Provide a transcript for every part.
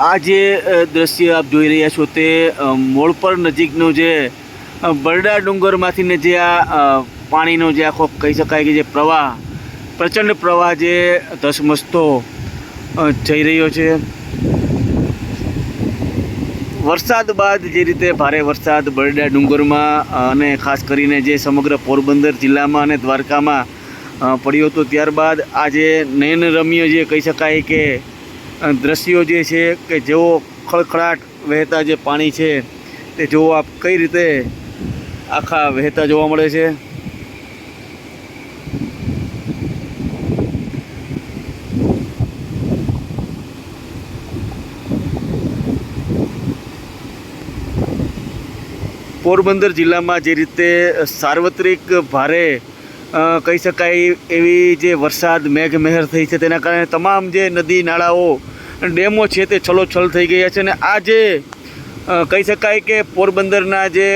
આ જે દ્રશ્ય આપ જોઈ રહ્યા છો તે મોળપર નજીકનો જે બરડા ડુંગરમાંથીને જે આ પાણીનો જે આખો કહી શકાય કે જે પ્રવાહ, પ્રચંડ પ્રવાહ જે ધસમસતો જઈ રહ્યો છે. વરસાદ બાદ જે રીતે ભારે વરસાદ બરડા ડુંગરમાં અને ખાસ કરીને જે સમગ્ર પોરબંદર જિલ્લામાં અને દ્વારકામાં પડ્યો હતો ત્યારબાદ આજે નયનરમ્ય જે કહી શકાય કે દ્રશ્યો જે છે કે જેવો ખળખળાટ વહેતા જે પાણી છે તે જોવો આપ કઈ રીતે આખા વહેતા જોવા મળે છે? પોરબંદર જિલ્લામાં જે રીતે સાર્વત્રિક ભારે કહી શકાય એવી જે વરસાદ, મેઘમહેર થઈ છે, તેના કારણે તમામ જે નદી, નાળાઓ, ડેમો છે તે છલોછલ થઈ ગયા છે. અને આ જે કહી શકાય કે પોરબંદરના જે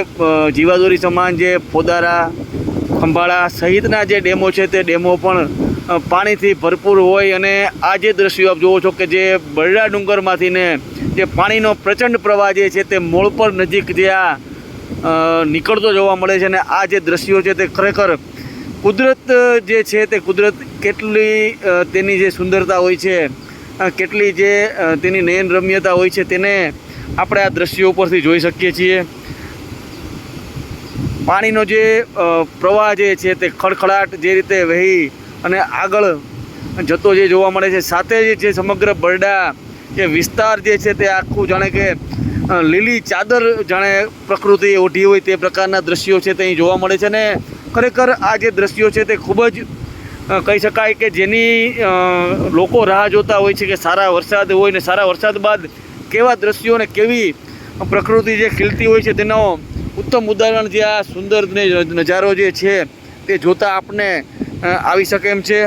જીવાદોરી સમાન જે ફોદારા, ખંભાળા સહિતના જે ડેમો છે, તે ડેમો પણ પાણીથી ભરપૂર હોય. અને આ જે દ્રશ્યો આપ જુઓ છો કે જે બરડા ડુંગરમાંથી ને જે પાણીનો પ્રચંડ પ્રવાહ જે છે, તે મોળ પર નજીક જે આ નીકળતો જોવા મળે છે. અને આ જે દ્રશ્યો છે, તે ખરેખર કુદરત જે છે તે કુદરત કેટલી તેની જે સુંદરતા હોય છે કેટલી જે તેની નયન રમ્યતા હોય છે તેને આપણે આ દ્રશ્યો ઉપરથી જોઈ શકીએ છીએ. પાણીનો જે પ્રવાહ જે છે તે ખડખડાટ જે રીતે વહી અને આગળ જતો જે જોવા મળે છે, સાથે જ જે સમગ્ર બરડા જે વિસ્તાર જે છે તે આખું જાણે કે લીલી ચાદર જાણે પ્રકૃતિ ઓઢી હોય તે પ્રકારના દ્રશ્યો છે તે અહીં જોવા મળે છે ને ખરેખર આ જે દ્રશ્યો છે તે ખૂબ જ કહી શકાય કે જેની લોકો રાહ જોતા હોય છે કે સારા વરસાદ હોય ને સારા વરસાદ બાદ કેવા દ્રશ્યો ને કેવી પ્રકૃતિ જે ખીલતી હોય છે તેનો ઉત્તમ ઉદાહરણ જે આ સુંદર નજારો જે છે તે જોતા આપણે આવી શકે એમ છે.